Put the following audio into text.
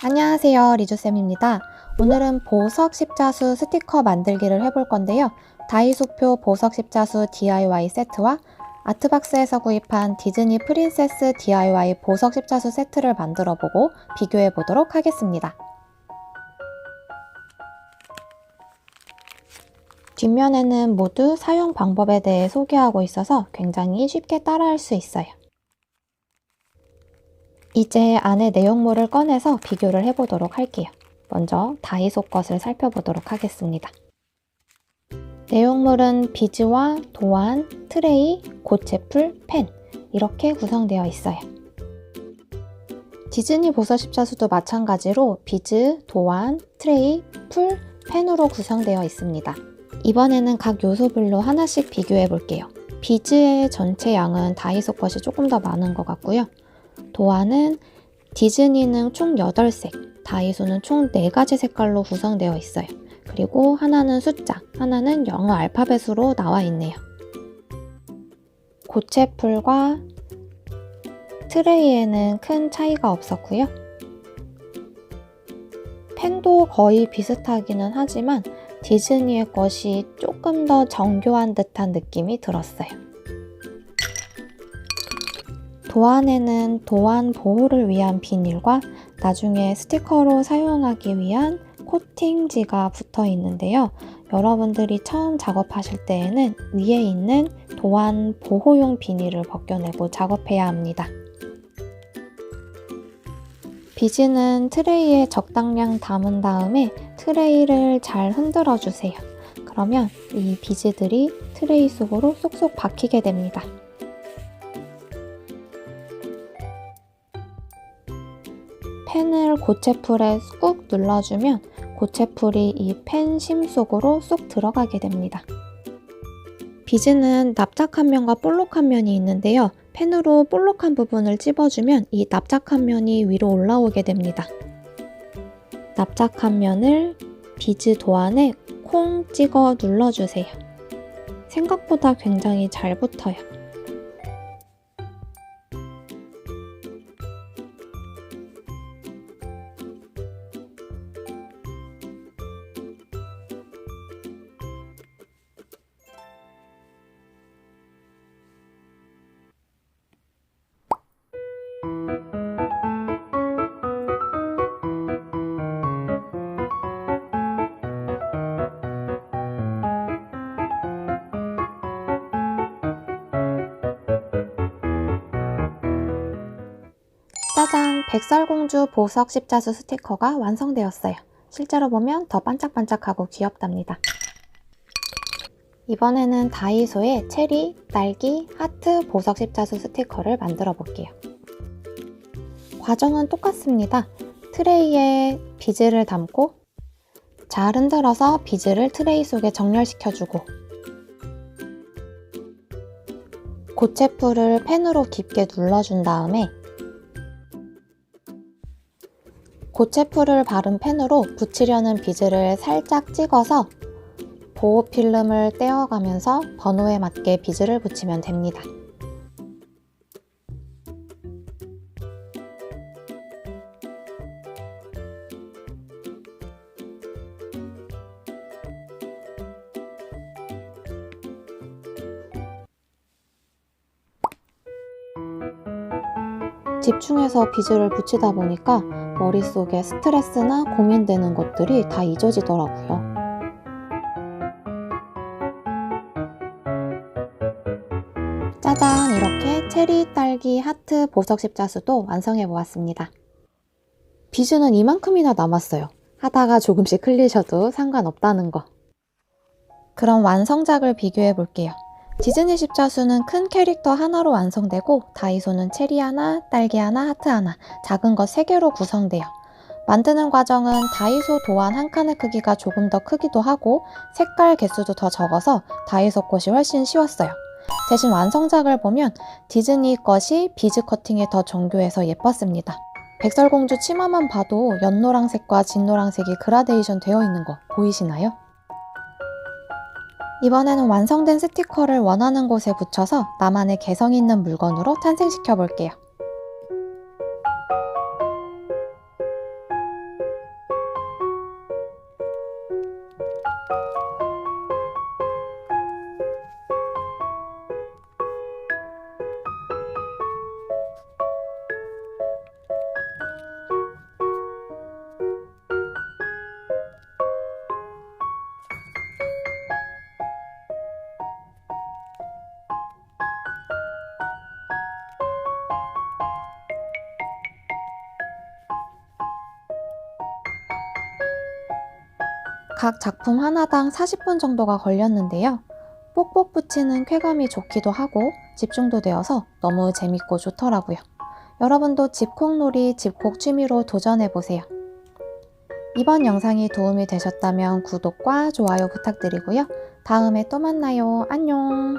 안녕하세요 리주쌤입니다. 오늘은 보석 십자수 스티커 만들기를 해볼 건데요. 다이소표 보석 십자수 DIY 세트와 아트박스에서 구입한 디즈니 프린세스 DIY 보석 십자수 세트를 만들어 보고 비교해 보도록 하겠습니다. 뒷면에는 모두 사용 방법에 대해 소개하고 있어서 굉장히 쉽게 따라할 수 있어요. 이제 안에 내용물을 꺼내서 비교를 해보도록 할게요. 먼저 다이소 것을 살펴보도록 하겠습니다. 내용물은 비즈와 도안, 트레이, 고체풀, 펜 이렇게 구성되어 있어요. 디즈니 보석 십자수도 마찬가지로 비즈, 도안, 트레이, 풀, 펜으로 구성되어 있습니다. 이번에는 각 요소별로 하나씩 비교해 볼게요. 비즈의 전체 양은 다이소 것이 조금 더 많은 것 같고요. 도안은 디즈니는 총 8색, 다이소는 총 4가지 색깔로 구성되어 있어요. 그리고 하나는 숫자, 하나는 영어 알파벳으로 나와 있네요. 고체풀과 트레이에는 큰 차이가 없었고요. 펜도 거의 비슷하기는 하지만 디즈니의 것이 조금 더 정교한 듯한 느낌이 들었어요. 도안에는 도안 보호를 위한 비닐과 나중에 스티커로 사용하기 위한 코팅지가 붙어 있는데요. 여러분들이 처음 작업하실 때에는 위에 있는 도안 보호용 비닐을 벗겨내고 작업해야 합니다. 비즈는 트레이에 적당량 담은 다음에 트레이를 잘 흔들어 주세요. 그러면 이 비즈들이 트레이 속으로 쏙쏙 박히게 됩니다. 펜을 고체풀에 꾹 눌러주면 고체풀이 이 펜 심 속으로 쏙 들어가게 됩니다. 비즈는 납작한 면과 볼록한 면이 있는데요. 펜으로 볼록한 부분을 찝어주면 이 납작한 면이 위로 올라오게 됩니다. 납작한 면을 비즈 도안에 콩 찍어 눌러주세요. 생각보다 굉장히 잘 붙어요. 짜잔! 백설공주 보석 십자수 스티커가 완성되었어요. 실제로 보면 더 반짝반짝하고 귀엽답니다. 이번에는 다이소의 체리, 딸기, 하트 보석 십자수 스티커를 만들어 볼게요. 과정은 똑같습니다. 트레이에 비즈를 담고 잘 흔들어서 비즈를 트레이 속에 정렬시켜주고 고체풀을 펜으로 깊게 눌러준 다음에 고체풀을 바른 펜으로 붙이려는 비즈를 살짝 찍어서 보호 필름을 떼어가면서 번호에 맞게 비즈를 붙이면 됩니다. 집중해서 비즈를 붙이다 보니까 머릿속에 스트레스나 고민되는 것들이 다 잊어지더라고요. 짜잔! 이렇게 체리, 딸기, 하트, 보석 십자수도 완성해 보았습니다. 비즈는 이만큼이나 남았어요. 하다가 조금씩 흘리셔도 상관없다는 거. 그럼 완성작을 비교해 볼게요. 디즈니 십자수는 큰 캐릭터 하나로 완성되고 다이소는 체리 하나, 딸기 하나, 하트 하나, 작은 것 3개로 구성돼요. 만드는 과정은 다이소 도안 한 칸의 크기가 조금 더 크기도 하고 색깔 개수도 더 적어서 다이소 것이 훨씬 쉬웠어요. 대신 완성작을 보면 디즈니 것이 비즈 커팅에 더 정교해서 예뻤습니다. 백설공주 치마만 봐도 연노랑색과 진노랑색이 그라데이션 되어 있는 거 보이시나요? 이번에는 완성된 스티커를 원하는 곳에 붙여서 나만의 개성 있는 물건으로 탄생시켜 볼게요. 각 작품 하나당 40분 정도가 걸렸는데요. 뽁뽁 붙이는 쾌감이 좋기도 하고 집중도 되어서 너무 재밌고 좋더라고요. 여러분도 집콕놀이, 집콕 취미로 도전해보세요. 이번 영상이 도움이 되셨다면 구독과 좋아요 부탁드리고요. 다음에 또 만나요. 안녕!